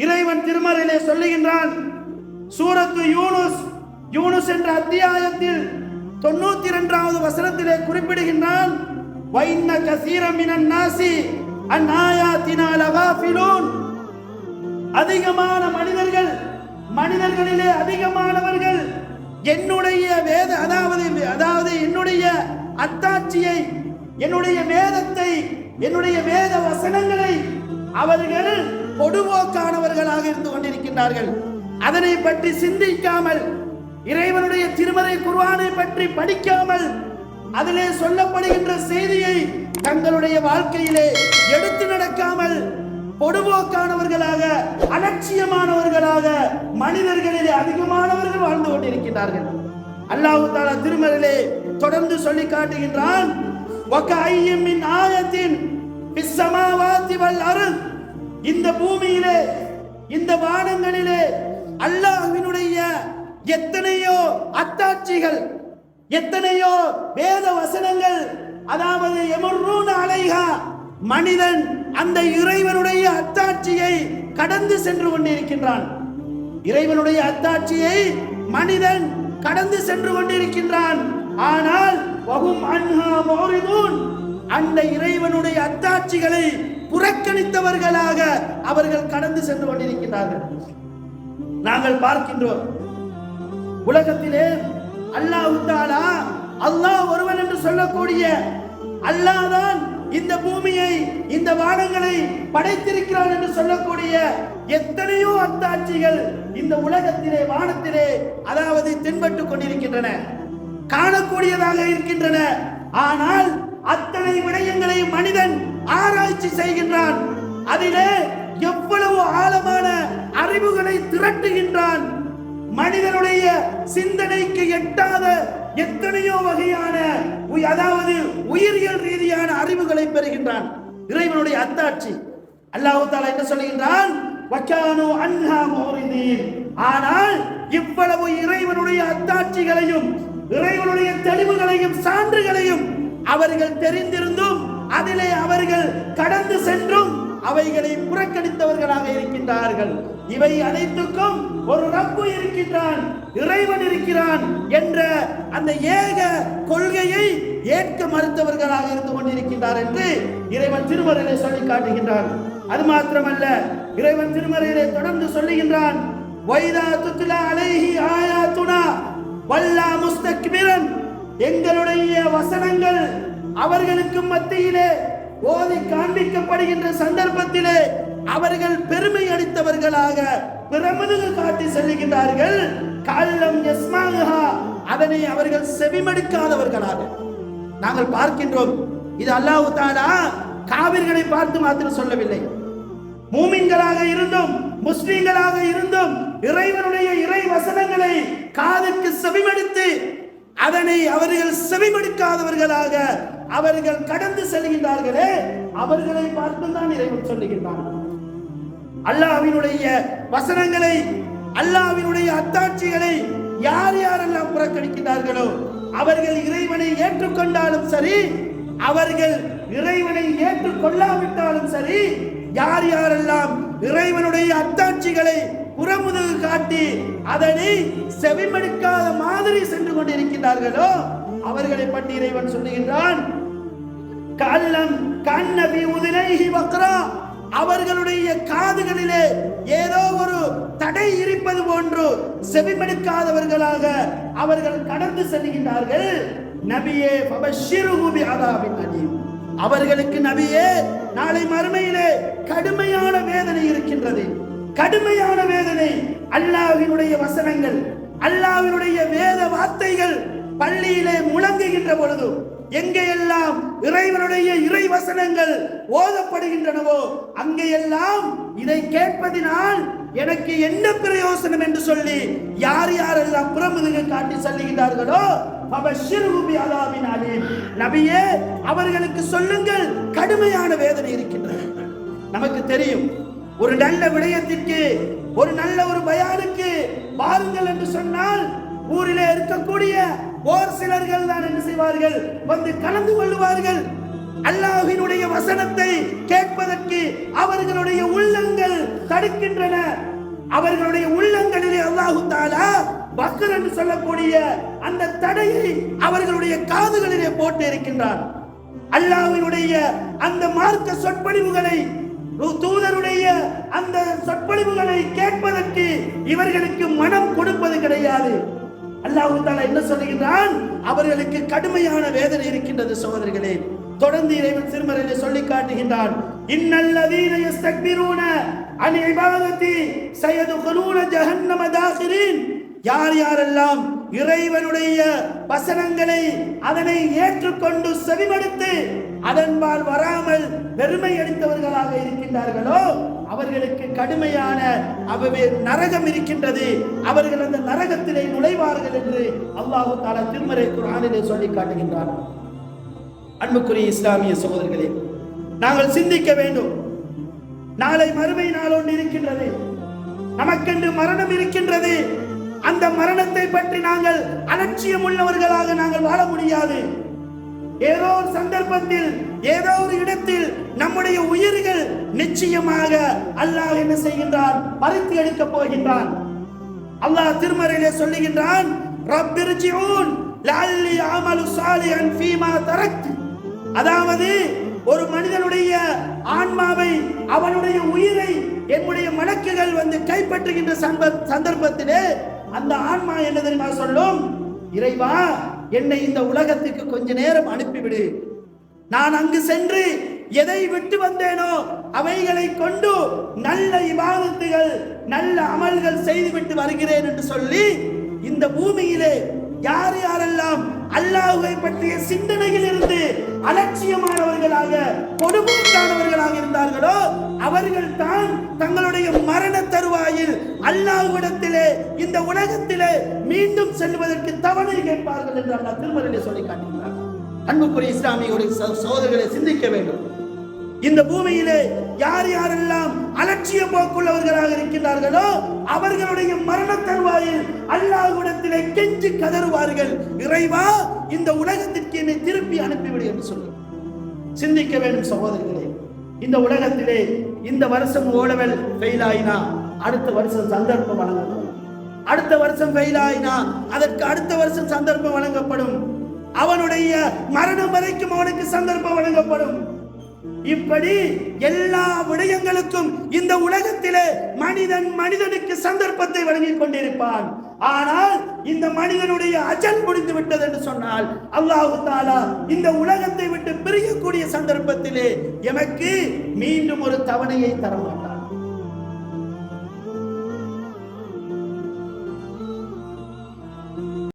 இறைவன் திருமறையிலே சொல்லுகின்றான் சூரத்து யூனுஸ் யூனுஸ் என்ற அத்தியாயத்தில் தொண்ணூத்தி இரண்டாவது வசனத்திலே குறிப்பிடுகின்றான் வைன்ன கசீரமினன் நாசி அந்நாயாத்தினா லகாஃபிலூன் அதிகமான மனிதர்கள் மனிதர்களிலே அதிகமானவர்கள் என்னுடைய வேத அதாவது அதாவது என்னுடைய அத்தாட்சியை என்னுடைய வேதத்தை என்னுடைய வேத வசனங்களை அவர்கள் பொடுவோக்கானவர்களாக இருந்து கொண்டிருக்கின்றார்கள். அதனை பற்றி சிந்திக்காமல் இறைவனுடைய திருமறை குர்வானை பற்றி படிக்காமல் அதிலே சொல்லப்படுகின்ற செய்தியை தங்களுடைய வாழ்க்கையிலே எடுத்து நடக்காமல் பொடுபோக்கானவர்களாக அலட்சியமானவர்களாக மனிதர்களிலே அதிகமானவர்கள் வாழ்ந்து கொண்டிருக்கிறார்கள் அல்லாஹு தாலா திருமறையிலே தொடர்ந்து சொல்லி காட்டுகின்றான் "வகஅய்யின் மின் ஆயத்தின் இந்த பூமியிலே இந்த வானங்களிலே அல்லாஹ்வினுடைய எத்தனையோ அத்தாட்சிகள் எத்தனையோ வேத வசனங்கள் அதாவது எமர்ரூன் அலைஹா மனிதன் அந்த இறைவனுடைய அத்தாட்சியை கடந்து சென்று கொண்டிருக்கின்றான். இறைவனுடைய அத்தாட்சியை மனிதன் கடந்து சென்று கொண்டிருக்கின்றான். ஆனால் அந்த இறைவனுடைய அத்தாட்சிகளை புறக்கணித்தவர்களாக அவர்கள் கடந்து சென்று கொண்டிருக்கிறார்கள் நாங்கள் பார்க்கின்றோம் உலகத்திலே அல்லாஹ் தாலா அல்லாஹ் ஒருவன் என்று சொல்லக்கூடிய அல்லாஹ் தான் இந்த பூமியை இந்த வானங்களை படைத்திருக்கிறான் என்று சொல்லக்கூடிய எத்தனையோ அத்தாட்சிகள் இந்த உலகத்திலே வானத்திலே அதாவது தென்பட்டுக் கொண்டிருக்கின்றன காணக்கூடியதாக இருக்கின்றன. ஆனால் அத்தனை விடயங்களை மனிதன் ஆராய்ச்சி செய்கின்றான். அதிலே எவ்வளவு ஆழமான அறிவுகளை திரட்டுகின்றான். மனிதனுடைய சிந்தனைக்கு எட்டாத எத்தனையோ வகையான அதாவது உயிரியல் ரீதியான அறிவுகளை பெறுகின்றான். இறைவனுடைய அத்தாட்சி அல்லாஹு தாலா என்ன சொல்லுகின்றான் வக்கானு அன்ஹா முரிதீன் ஆனால் இவ்வளவு இறைவனுடைய அத்தாட்சிகளையும் இறைவனுடைய தெளிவுகளையும் சான்றுகளையும் அவர்கள் தெரிந்திருந்தும் அதிலே அவர்கள் கடந்து சென்றும் அவைகளை புறக்கணித்தவர்களாக இருக்கின்றார்கள். இவை அனைத்துக்கும் ஒரு ரப்பு இருக்கின்றான் இறைவன் இருக்கிறான் என்ற அந்த ஏக கொள்கையை ஏற்க மறுத்தவர்களாக இருந்து கொண்டிருக்கின்றார் என்று இறைவன் திருமறையிலே சொல்லி காட்டுகின்றான். அது மாத்திரமல்ல இறைவன் திருமறையிலே தொடர்ந்து சொல்லுகின்றான் வைதா துத்லா அலைஹி ஆயா துணா வல்லா முஸ்தக்பிரன். எங்களுடைய வசனங்கள் அவர்களுக்கு மத்தியிலே ஓதி காண்பிக்கப்படுகின்ற சந்தர்ப்பத்திலே அவர்கள் பெருமை அடித்தவர்களாக பிரமனுக்கு காட்டி செல்லுகின்றார்கள். கள்ளம் யஸ்மாகா அதனை அவர்கள் செவிமடுக்காதவர்களாக. நாங்கள் பார்க்கின்றோம். இது அல்லாஹ் தாலா காவிர்களை பார்த்து மாத்திரம் சொல்லவில்லை. மூமின்களாக இருந்தும் முஸ்லிம்களாக இருந்தும் இறைவனுடைய இறை வசனங்களை காதுக்கு செவிமடுத்து அதனை அவர்கள் செவிமடுக்காதவர்களாக அவர்கள் கடந்து செல்கின்றார்களே அவர்களை பார்த்துதான் இறைவன் சொல்லுகின்றான். அல்லாவினுடைய வசனங்களை அல்லாவினுடைய அத்தாட்சிகளை யார் யாரெல்லாம் புறக்கணிக்கிறார்களோ அவர்கள் இறைவனை ஏற்றுக்கொண்டாலும் சரி அவர்கள் இறைவனை ஏற்றுக்கொள்ளாவிட்டாலும் சரி யார் யாரெல்லாம் இறைவனுடைய அத்தாட்சிகளை புறமுதுகு காட்டி அதனை செவிமடுக்காத மாதிரி சென்று கொண்டிருக்கிறார்களோ அவர்களை பற்றி இறைவன் சொல்லுகின்றான். கல்லம் கண்ணபி உதிரைஹி வக்ரா. அவர்களுடைய காதுகளிலே ஏதோ ஒரு தடை இருப்பது போன்று செவிமடுக்காதவர்களாக அவர்கள் கடந்து செல்கின்றார்கள். நபியே ஃபபஷ்ஷிருஹு பிஅதாபின் அலீம். அவர்களுக்கு நபியே நாளை மறுமையிலே கடுமையான வேதனை இருக்கின்றது. கடுமையான வேதனை. அல்லாவினுடைய வசனங்கள் அல்லாவினுடைய வேத வார்த்தைகள் பள்ளியிலே முழங்குகின்ற பொழுது எங்கெல்லாம் இறைவனுடைய இறை வசனங்கள் ஓதப்படுகின்றனவோ அங்கெல்லாம் இதை கேட்பதினால் எனக்கு என்ன பிரயோசனம் என்று சொல்லி யார் யாரெல்லாம் புறமுதுக காட்டி சொல்லுகின்றார்களோ நபியே அவர்களுக்கு சொல்லுங்கள் கடுமையான வேதனை இருக்கின்றது. நமக்கு தெரியும் ஒரு நல்ல விடயத்திற்கு ஒரு நல்ல ஒரு பயானுக்கு வாருங்கள் என்று சொன்னால் ஊரிலே இருக்கக்கூடிய ஓர் சிலர்கள் தான் என்ன செய்வார்கள்? வந்து கலந்து கொள்வார்கள் அல்லாஹினுடைய வசனத்தை கேட்பதற்கு அவர்களுடைய உள்ளங்கள் தடுக்கின்றன. அவர்களுடைய உள்ளங்களிலே அல்லாஹு தாலா பக்கர் என்று சொல்லக்கூடிய அந்த தடையை அவர்களுடைய காதுகளிலே போட்டு இருக்கின்றான். அல்லாஹினுடைய அந்த மார்க்க சொற்பொழிவுகளை தூதருடைய அந்த சொற்பொழிவுகளை கேட்பதற்கு இவர்களுக்கு மனம் கொடுப்பது கிடையாது. அல்லாஹு தாலா என்ன சொல்லுகிறான் அவர்களுக்கு கடுமையான வேதனை இருக்கின்றது சகோதரிகளே. தொடர்ந்து இறைவன் திருமறையிலே சொல்லி காட்டுகின்றான். இன்னல்லதீன யஸ்தக்பிரூன அன் இபாதத்தி சயதுகுலூன ஜஹன்னம தாகிரீன் யார் யாரெல்லாம் இறைவனுடைய வசனங்களை அதனை ஏற்றுக்கொண்டு செவிமடுத்து அதன்பால் வராமல் பெருமை அடித்தவர்களாக இருக்கின்றார்களோ அவர்களுக்கு கடுமையான அவவே நரகம் இருக்கின்றது. அவர்கள் அந்த நரகத்திலே நுழைவார்கள் என்று அல்லாஹு தாலா திருமறை குரானிலே சொல்லி காட்டுகின்றார் அன்புக்குரிய இஸ்லாமிய சகோதரர்களே நாங்கள் சிந்திக்க வேண்டும். நாளை மறுமை நாளொன்று இருக்கின்றது. நமக்கென்று மரணம் இருக்கின்றது. அந்த மரணத்தை பற்றி நாங்கள் அலட்சியம் உள்ளவர்களாக நாங்கள் வாழ முடியாது. ஏதோ ஒரு சந்தர்ப்பத்தில் ஏதோ ஒரு இடத்தில் நம்முடைய உயிர்கள் நிச்சயமாக அல்லாஹ் என்ன செய்கின்றான்? பறித்து எடுக்க போகின்றான். அல்லாஹ் திருமறையிலே சொல்லுகின்றான் ரப்பிர்ஜிஊன் லஅல்லி அமலு சாலிஹன் ஃபீமா தரக்த். அதாவது ஒரு மனிதனுடைய ஆன்மாவை அவனுடைய உயிரை என்னுடைய மலக்குகள் வந்து கைப்பற்றுகின்ற சந்தர்ப்பத்திலே அந்த ஆன்மா என்ன தெரியுமா சொல்லும்? இறைவா என்னை இந்த உலகத்துக்கு கொஞ்ச நேரம் அனுப்பிவிடு. நான் அங்கு சென்று எதை விட்டு வந்தேனோ அவைகளை கொண்டு நல்ல இபாதத்துகள் நல்ல அமல்கள் செய்துவிட்டு வருகிறேன் என்று சொல்லி இந்த பூமியிலே அல்லாஹுவை பற்றிய சிந்தனையில் இருந்து அலட்சியமானவர்களாக கொடுமைக்கானவர்களாக இருந்தார்களோ அவர்கள் தான் தங்களுடைய மரண தருவாயில் அல்லாஹ்விடத்திலே இந்த உலகத்திலே மீண்டும் செல்வதற்கு தவணை கேட்பார்கள் என்று அல்லாஹ் திருமறையிலே சொல்லி காட்டுகிறார். அன்புக்குரிய இஸ்லாமிய சோதர்களை சிந்திக்க வேண்டும். இந்த பூமியிலே யார் யாரெல்லாம் அலட்சிய போக்குள்ளவர்களாக இருக்கின்றார்களோ அவர்களுடைய மரண தருவாயில் அல்லாஹ்விடத்திலே கெஞ்சி கதறுவார்கள். இறைவா இந்த உலகத்திற்கு என்னை திருப்பி அனுப்பிவிடு என்று சொல்லு சிந்திக்க வேண்டும் சகோதரர்களே. இந்த உலகத்திலே இந்த வருஷம் ஓலவல் ஃபெயில் ஆயினா அடுத்த வருஷம் சந்தர்ப்பம் வழங்கப்படும். அடுத்த வருஷம் ஃபெயில் ஆயினா அதற்கு அடுத்த வருஷம் சந்தர்ப்பம் வழங்கப்படும். அவனுடைய மரணம் வரைக்கும் அவனுக்கு சந்தர்ப்பம் வழங்கப்படும். இப்படி எல்லா விடயங்களுக்கும் இந்த உலகத்திலே மனிதன் மனிதனுக்கு சந்தர்ப்பத்தை வழங்கிக் கொண்டிருப்பான். ஆனால் இந்த மனிதனுடைய அஜல் முடிந்து விட்டது என்று சொன்னால் அல்லாஹு தாலா இந்த உலகத்தை விட்டு பிரியக்கூடிய சந்தர்ப்பத்திலே எமக்கு மீண்டும் ஒரு தவணையை தர மாட்டான்